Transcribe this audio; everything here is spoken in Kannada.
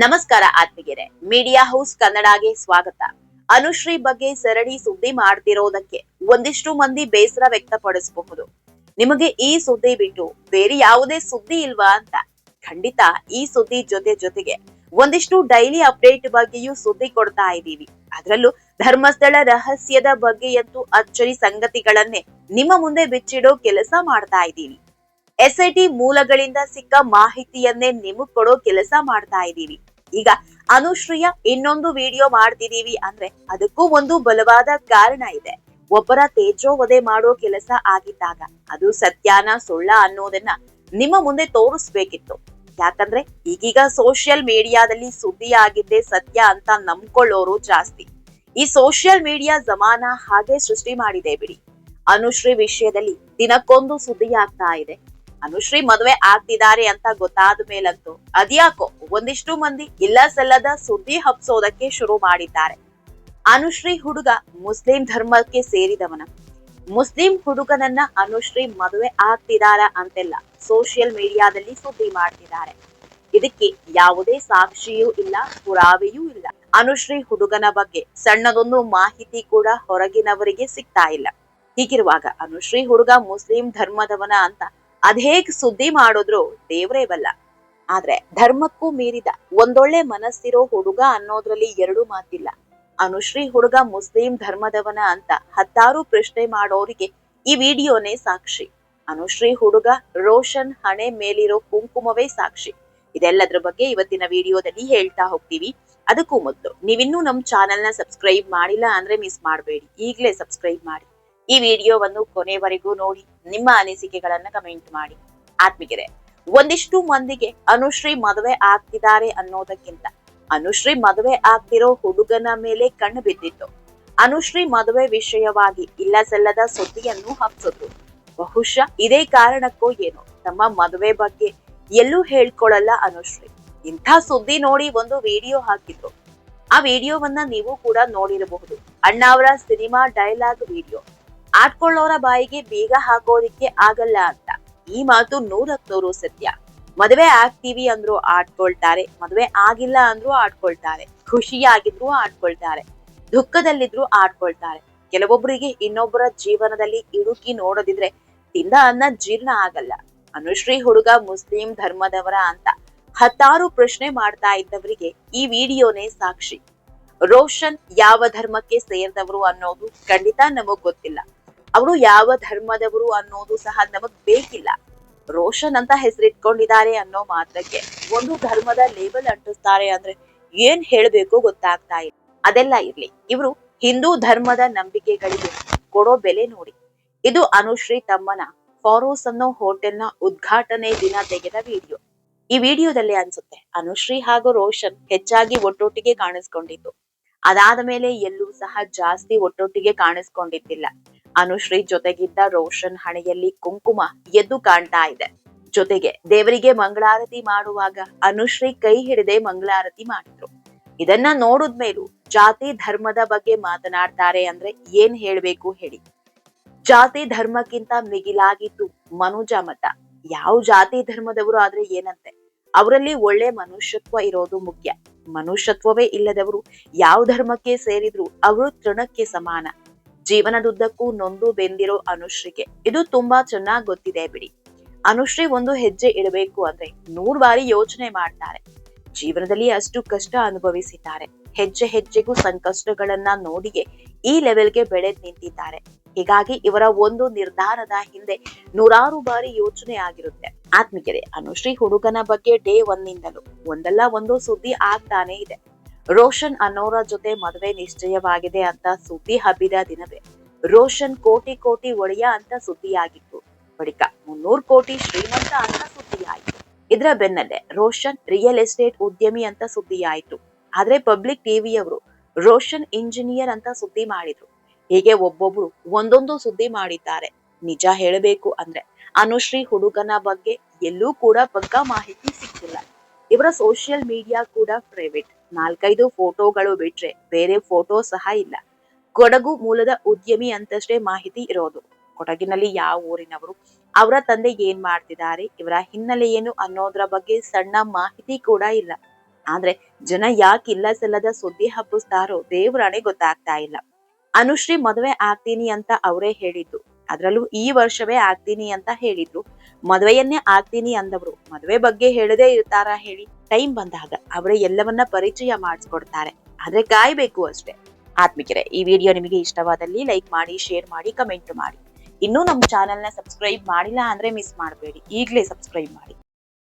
ನಮಸ್ಕಾರ ಆತ್ಮಿಗೆರೆ ಮೀಡಿಯಾ ಹೌಸ್ ಕನ್ನಡಗೆ ಸ್ವಾಗತ. ಅನುಶ್ರೀ ಬಗ್ಗೆ ಸರಣಿ ಸುದ್ದಿ ಮಾಡ್ತಿರೋದಕ್ಕೆ ಒಂದಿಷ್ಟು ಮಂದಿ ಬೇಸರ ವ್ಯಕ್ತಪಡಿಸಬಹುದು. ನಿಮಗೆ ಈ ಸುದ್ದಿ ಬಿಟ್ಟು ಬೇರೆ ಯಾವುದೇ ಸುದ್ದಿ ಇಲ್ವಾ ಅಂತ? ಖಂಡಿತ ಈ ಸುದ್ದಿ ಜೊತೆ ಜೊತೆಗೆ ಒಂದಿಷ್ಟು ಡೈಲಿ ಅಪ್ಡೇಟ್ ಬಗ್ಗೆಯೂ ಸುದ್ದಿ ಕೊಡ್ತಾ ಇದ್ದೀವಿ. ಅದರಲ್ಲೂ ಧರ್ಮಸ್ಥಳ ರಹಸ್ಯದ ಬಗ್ಗೆಯಂತೂ ಅಚ್ಚರಿ ಸಂಗತಿಗಳನ್ನೇ ನಿಮ್ಮ ಮುಂದೆ ಬಿಚ್ಚಿಡೋ ಕೆಲಸ ಮಾಡ್ತಾ ಇದ್ದೀವಿ. ಎಸ್ಐಟಿ ಮೂಲಗಳಿಂದ ಸಿಕ್ಕ ಮಾಹಿತಿಯನ್ನೇ ನಿಮಗ್ ಕೊಡೋ ಕೆಲಸ ಮಾಡ್ತಾ ಇದ್ದೀವಿ. ಈಗ ಅನುಶ್ರೀಯ ಇನ್ನೊಂದು ವಿಡಿಯೋ ಮಾಡ್ತಿದೀವಿ ಅಂದ್ರೆ ಅದಕ್ಕೂ ಒಂದು ಬಲವಾದ ಕಾರಣ ಇದೆ. ಒಬ್ಬರ ತೇಜೋವಧೆ ಮಾಡೋ ಕೆಲಸ ಆಗಿದ್ದಾಗ ಅದು ಸತ್ಯಾನ ಸುಳ್ಳ ಅನ್ನೋದನ್ನ ನಿಮ್ಮ ಮುಂದೆ ತೋರಿಸ್ಬೇಕಿತ್ತು. ಯಾಕಂದ್ರೆ ಈಗೀಗ ಸೋಷಿಯಲ್ ಮೀಡಿಯಾದಲ್ಲಿ ಸುದ್ದಿ ಆಗಿದ್ದೇ ಸತ್ಯ ಅಂತ ನಂಬ್ಕೊಳ್ಳೋರು ಜಾಸ್ತಿ. ಈ ಸೋಷಿಯಲ್ ಮೀಡಿಯಾ ಜಮಾನ ಹಾಗೆ ಸೃಷ್ಟಿ ಮಾಡಿದೆ ಬಿಡಿ. ಅನುಶ್ರೀ ವಿಷಯದಲ್ಲಿ ದಿನಕ್ಕೊಂದು ಸುದ್ದಿ ಆಗ್ತಾ ಇದೆ. ಅನುಶ್ರೀ ಮದುವೆ ಆಗ್ತಿದ್ದಾರೆ ಅಂತ ಗೊತ್ತಾದ ಮೇಲಂತೂ ಅದ್ಯಾಕೋ ಒಂದಿಷ್ಟು ಮಂದಿ ಇಲ್ಲ ಸಲ್ಲದ ಸುದ್ದಿ ಹಬ್ಸೋದಕ್ಕೆ ಶುರು ಮಾಡಿದ್ದಾರೆ. ಅನುಶ್ರೀ ಹುಡುಗ ಮುಸ್ಲಿಂ ಧರ್ಮಕ್ಕೆ ಸೇರಿದವನ. ಮುಸ್ಲಿಂ ಹುಡುಗನನ್ನ ಅನುಶ್ರೀ ಮದುವೆ ಆಗ್ತಿದಾರ ಅಂತೆಲ್ಲ ಸೋಷಿಯಲ್ ಮೀಡಿಯಾದಲ್ಲಿ ಸುದ್ದಿ ಮಾಡ್ತಿದ್ದಾರೆ. ಇದಕ್ಕೆ ಯಾವುದೇ ಸಾಕ್ಷಿಯೂ ಇಲ್ಲ, ಪುರಾವೆಯೂ ಇಲ್ಲ. ಅನುಶ್ರೀ ಹುಡುಗನ ಬಗ್ಗೆ ಸಣ್ಣದೊಂದು ಮಾಹಿತಿ ಕೂಡ ಹೊರಗಿನವರಿಗೆ ಸಿಗ್ತಾ ಇಲ್ಲ. ಹೀಗಿರುವಾಗ ಅನುಶ್ರೀ ಹುಡುಗ ಮುಸ್ಲಿಂ ಧರ್ಮದವನ ಅಂತ ಅದೇಗ್ ಸುದ್ದಿ ಮಾಡಿದ್ರು ದೇವ್ರೇ ಬಲ್ಲ ಆದ್ರೆ ಧರ್ಮಕ್ಕೂ ಮೀರಿದ, ಒಂದೊಳ್ಳೆ ಮನಸ್ಸಿರೋ ಹುಡುಗ ಅನ್ನೋದ್ರಲ್ಲಿ ಎರಡು ಮಾತಿಲ್ಲ. ಅನುಶ್ರೀ ಹುಡುಗ ಮುಸ್ಲಿಂ ಧರ್ಮದವನ ಅಂತ ಹತ್ತಾರು ಪ್ರಶ್ನೆ ಮಾಡೋರಿಗೆ ಈ ವಿಡಿಯೋನೇ ಸಾಕ್ಷಿ. ಅನುಶ್ರೀ ಹುಡುಗ ರೋಷನ್ ಹಣೆ ಮೇಲಿರೋ ಕುಂಕುಮವೇ ಸಾಕ್ಷಿ. ಇದೆಲ್ಲದ್ರ ಬಗ್ಗೆ ಇವತ್ತಿನ ವಿಡಿಯೋದಲ್ಲಿ ಹೇಳ್ತಾ ಹೋಗ್ತೀವಿ. ಅದಕ್ಕೂ ಮೊದಲು, ನೀವಿನ್ನೂ ನಮ್ಮ ಚಾನೆಲ್ನ ಸಬ್ಸ್ಕ್ರೈಬ್ ಮಾಡಿಲ್ಲ ಅಂದ್ರೆ ಮಿಸ್ ಮಾಡಬೇಡಿ. ಈಗಲೇ ಸಬ್ಸ್ಕ್ರೈಬ್ ಮಾಡಿ. ಈ ವಿಡಿಯೋವನ್ನು ಕೊನೆವರೆಗೂ ನೋಡಿ, ನಿಮ್ಮ ಅನಿಸಿಕೆಗಳನ್ನ ಕಮೆಂಟ್ ಮಾಡಿ. ಆತ್ಮಿಗೆರೆ ಒಂದಿಷ್ಟು ಮಂದಿಗೆ ಅನುಶ್ರೀ ಮದುವೆ ಆಗ್ತಿದ್ದಾರೆ ಅನ್ನೋದಕ್ಕಿಂತ ಅನುಶ್ರೀ ಮದುವೆ ಆಗ್ತಿರೋ ಹುಡುಗನ ಮೇಲೆ ಕಣ್ಣು ಬಿದ್ದಿತ್ತು. ಅನುಶ್ರೀ ಮದುವೆ ವಿಷಯವಾಗಿ ಇಲ್ಲ ಸಲ್ಲದ ಸುದ್ದಿಯನ್ನು ಹಬ್ಸಿದ್ರು ಬಹುಶಃ ಇದೇ ಕಾರಣಕ್ಕೋ ಏನೋ ತಮ್ಮ ಮದುವೆ ಬಗ್ಗೆ ಎಲ್ಲೂ ಹೇಳ್ಕೊಳಲ್ಲ ಅನುಶ್ರೀ. ಇಂಥ ಸುದ್ದಿ ನೋಡಿ ಒಂದು ವಿಡಿಯೋ ಹಾಕಿದ್ರು. ಆ ವಿಡಿಯೋವನ್ನ ನೀವು ಕೂಡ ನೋಡಿರಬಹುದು. ಅಣ್ಣಾವರ ಸಿನಿಮಾ ಡೈಲಾಗ್ ವಿಡಿಯೋ. ಆಡ್ಕೊಳ್ಳೋರ ಬಾಯಿಗೆ ಬೇಗ ಹಾಕೋದಿಕ್ಕೆ ಆಗಲ್ಲ ಅಂತ. ಈ ಮಾತು ನೂರಕ್ ನೂರು ಸತ್ಯ. ಮದುವೆ ಆಗ್ತೀವಿ ಅಂದ್ರು ಆಡ್ಕೊಳ್ತಾರೆ, ಮದುವೆ ಆಗಿಲ್ಲ ಅಂದ್ರು ಆಡ್ಕೊಳ್ತಾರೆ, ಖುಷಿಯಾಗಿದ್ರು ಆಡ್ಕೊಳ್ತಾರೆ, ದುಃಖದಲ್ಲಿದ್ರು ಆಡ್ಕೊಳ್ತಾರೆ. ಕೆಲವೊಬ್ಬರಿಗೆ ಇನ್ನೊಬ್ಬರ ಜೀವನದಲ್ಲಿ ಇಡುಕಿ ನೋಡೋದಿದ್ರೆ ತಿಂದ ಅನ್ನ ಜೀರ್ಣ ಆಗಲ್ಲ. ಅನುಶ್ರೀ ಹುಡುಗ ಮುಸ್ಲಿಂ ಧರ್ಮದವರ ಅಂತ ಹತ್ತಾರು ಪ್ರಶ್ನೆ ಮಾಡ್ತಾ ಇದ್ದವರಿಗೆ ಈ ವಿಡಿಯೋನೇ ಸಾಕ್ಷಿ. ರೋಷನ್ ಯಾವ ಧರ್ಮಕ್ಕೆ ಸೇರಿದವರು ಅನ್ನೋದು ಖಂಡಿತ ನಮಗ್ ಗೊತ್ತಿಲ್ಲ. ಅವರು ಯಾವ ಧರ್ಮದವರು ಅನ್ನೋದು ಸಹ ನಮಗ್ ಬೇಕಿಲ್ಲ. ರೋಷನ್ ಅಂತ ಹೆಸರಿಟ್ಕೊಂಡಿದ್ದಾರೆ ಅನ್ನೋ ಮಾತ್ರಕ್ಕೆ ಒಂದು ಧರ್ಮದ ಲೇಬಲ್ ಅಂಟಿಸ್ತಾರೆ ಅಂದ್ರೆ ಏನ್ ಹೇಳ್ಬೇಕು ಗೊತ್ತಾಗ್ತಾ ಇಲ್ಲ. ಅದೆಲ್ಲ ಇರ್ಲಿ. ಇವರು ಹಿಂದೂ ಧರ್ಮದ ನಂಬಿಕೆಗಳಿಗೆ ಕೊಡೋ ಬೆಲೆ ನೋಡಿ. ಇದು ಅನುಶ್ರೀ ತಮ್ಮನ ಫಾರೋಸ್ ಅನ್ನೋ ಹೋಟೆಲ್ನ ಉದ್ಘಾಟನೆ ದಿನ ತೆಗೆದ ವಿಡಿಯೋ. ಈ ವಿಡಿಯೋದಲ್ಲಿ ಅನ್ಸುತ್ತೆ, ಅನುಶ್ರೀ ಹಾಗೂ ರೋಷನ್ ಹೆಚ್ಚಾಗಿ ಒಟ್ಟೊಟ್ಟಿಗೆ ಕಾಣಿಸ್ಕೊಂಡಿದ್ದು. ಅದಾದ ಮೇಲೆ ಎಲ್ಲೂ ಸಹ ಜಾಸ್ತಿ ಒಟ್ಟೊಟ್ಟಿಗೆ ಕಾಣಿಸ್ಕೊಂಡಿದ್ದಿಲ್ಲ. ಅನುಶ್ರೀ ಜೊತೆಗಿದ್ದ ರೋಷನ್ ಹಣೆಯಲ್ಲಿ ಕುಂಕುಮ ಎದ್ದು ಕಾಣ್ತಾ ಇದೆ. ಜೊತೆಗೆ ದೇವರಿಗೆ ಮಂಗಳಾರತಿ ಮಾಡುವಾಗ ಅನುಶ್ರೀ ಕೈ ಹಿಡಿದೇ ಮಂಗಳಾರತಿ ಮಾಡಿದ್ರು. ಇದನ್ನ ನೋಡಿದ್ಮೇಲೂ ಜಾತಿ ಧರ್ಮದ ಬಗ್ಗೆ ಮಾತನಾಡ್ತಾರೆ ಅಂದ್ರೆ ಏನ್ ಹೇಳ್ಬೇಕು ಹೇಳಿ. ಜಾತಿ ಧರ್ಮಕ್ಕಿಂತ ಮಿಗಿಲಾಗಿದ್ದು ಮನುಜ ಮತ ಯಾವ ಜಾತಿ ಧರ್ಮದವರು ಆದ್ರೆ ಏನಂತೆ? ಅವರಲ್ಲಿ ಒಳ್ಳೆ ಮನುಷ್ಯತ್ವ ಇರೋದು ಮುಖ್ಯ. ಮನುಷ್ಯತ್ವವೇ ಇಲ್ಲದವರು ಯಾವ ಧರ್ಮಕ್ಕೆ ಸೇರಿದ್ರು ಅವರು ತೃಣಕ್ಕೆ ಸಮಾನ. ಜೀವನದುದ್ದಕ್ಕೂ ನೊಂದು ಬೆಂದಿರೋ ಅನುಶ್ರೀಗೆ. ಇದು ತುಂಬಾ ಚೆನ್ನಾಗ್ ಗೊತ್ತಿದೆ ಬಿಡಿ. ಅನುಶ್ರೀ ಒಂದು ಹೆಜ್ಜೆ ಇಡಬೇಕು ಅಂದ್ರೆ ನೂರ್ ಬಾರಿ ಯೋಚನೆ ಮಾಡ್ತಾರೆ. ಜೀವನದಲ್ಲಿ ಅಷ್ಟು ಕಷ್ಟ ಅನುಭವಿಸಿದ್ದಾರೆ. ಹೆಜ್ಜೆ ಹೆಜ್ಜೆಗೂ ಸಂಕಷ್ಟಗಳನ್ನ ನೋಡಿಯೇ ಈ ಲೆವೆಲ್ಗೆ ಬೆಳೆದ್ ನಿಂತಿದ್ದಾರೆ. ಹೀಗಾಗಿ ಇವರ ಒಂದು ನಿರ್ಧಾರದ ಹಿಂದೆ ನೂರಾರು ಬಾರಿ ಯೋಚನೆ ಆಗಿರುತ್ತೆ. ಆತ್ಮೀಕರೆ ಅನುಶ್ರೀ ಹುಡುಗನ ಬಗ್ಗೆ ಡೇ ಒಂದಿಂದಲೂ ಒಂದಲ್ಲ, ಒಂದು ಸುದ್ದಿ ಆಗ್ತಾನೆ ಇದೆ. ರೋಷನ್ ಅನ್ನೋರ ಜೊತೆ ಮದುವೆ ನಿಶ್ಚಯವಾಗಿದೆ ಅಂತ ಸುದ್ದಿ ಹಬ್ಬಿದ ದಿನವೇ. ರೋಷನ್ ಕೋಟಿ ಕೋಟಿ ಒಡೆಯ ಅಂತ ಸುದ್ದಿಯಾಗಿತ್ತು. ಬಳಿಕ ಮುನ್ನೂರು ಕೋಟಿ ಶ್ರೀಮಂತ ಅಂತ ಸುದ್ದಿಯಾಯಿತು. ಇದರ ಬೆನ್ನಲ್ಲೇ ರೋಷನ್ ರಿಯಲ್ ಎಸ್ಟೇಟ್ ಉದ್ಯಮಿ ಅಂತ ಸುದ್ದಿಯಾಯಿತು. ಆದ್ರೆ ಪಬ್ಲಿಕ್ ಟಿವಿಯವರು ರೋಷನ್ ಇಂಜಿನಿಯರ್ ಅಂತ ಸುದ್ದಿ ಮಾಡಿದ್ರು. ಹೀಗೆ ಒಬ್ಬೊಬ್ರು ಒಂದೊಂದು ಸುದ್ದಿ ಮಾಡಿದ್ದಾರೆ. ನಿಜ ಹೇಳಬೇಕು ಅಂದ್ರೆ ಅನುಶ್ರೀ ಹುಡುಗನ ಬಗ್ಗೆ ಎಲ್ಲೂ ಕೂಡ ಪಕ್ಕ ಮಾಹಿತಿ ಸಿಕ್ಕಿಲ್ಲ. ಇವರ ಸೋಷಿಯಲ್ ಮೀಡಿಯಾ ಕೂಡ ಪ್ರೈವೇಟ್ ನಾಲ್ಕೈದು ಫೋಟೋಗಳು ಬಿಟ್ರೆ ಬೇರೆ ಫೋಟೋ ಸಹ ಇಲ್ಲ. ಕೊಡಗು ಮೂಲದ ಉದ್ಯಮಿ ಅಂತಷ್ಟೇ ಮಾಹಿತಿ ಇರೋದು. ಕೊಡಗಿನಲ್ಲಿ ಯಾವ ಊರಿನವರು, ಅವರ ತಂದೆ ಏನ್ ಮಾಡ್ತಿದ್ದಾರೆ, ಇವರ ಹಿನ್ನೆಲೆ ಏನು ಅನ್ನೋದ್ರ ಬಗ್ಗೆ ಸಣ್ಣ ಮಾಹಿತಿ ಕೂಡ ಇಲ್ಲ. ಆದ್ರೆ ಜನ ಯಾಕೆ ಇಲ್ಲ ಸಲ್ಲದ ಸುದ್ದಿ ಹಬ್ಬಿಸ್ತಾರೋ ದೇವ್ರಾಣೆ ಗೊತ್ತಾಗ್ತಾ ಇಲ್ಲ. ಅನುಶ್ರೀ ಮದುವೆ ಆಗ್ತೀನಿ ಅಂತ ಅವರೇ ಹೇಳಿದ್ದು. ಅದ್ರಲ್ಲೂ ಈ ವರ್ಷವೇ ಆಗ್ತೀನಿ ಅಂತ ಹೇಳಿದ್ರು. ಮದುವೆಯನ್ನೇ ಆಗ್ತೀನಿ ಅಂದವರು. ಮದುವೆ ಬಗ್ಗೆ ಹೇಳದೇ ಇರ್ತಾರ ಹೇಳಿ ಟೈಮ್ ಬಂದಾಗ ಅವರೇ ಎಲ್ಲವನ್ನ ಪರಿಚಯ ಮಾಡಿಸ್ಕೊಡ್ತಾರೆ. ಆದ್ರೆ ಕಾಯ್ಬೇಕು ಅಷ್ಟೇ. ಆತ್ಮಿಕರೇ, ಈ ವಿಡಿಯೋ ನಿಮಗೆ ಇಷ್ಟವಾದಲ್ಲಿ ಲೈಕ್ ಮಾಡಿ, ಶೇರ್ ಮಾಡಿ, ಕಮೆಂಟ್ ಮಾಡಿ. ಇನ್ನೂ ನಮ್ಮ ಚಾನೆಲ್ನ ಸಬ್ಸ್ಕ್ರೈಬ್ ಮಾಡಿಲ್ಲ ಅಂದ್ರೆ ಮಿಸ್ ಮಾಡಬೇಡಿ. ಈಗಲೇ ಸಬ್ಸ್ಕ್ರೈಬ್ ಮಾಡಿ.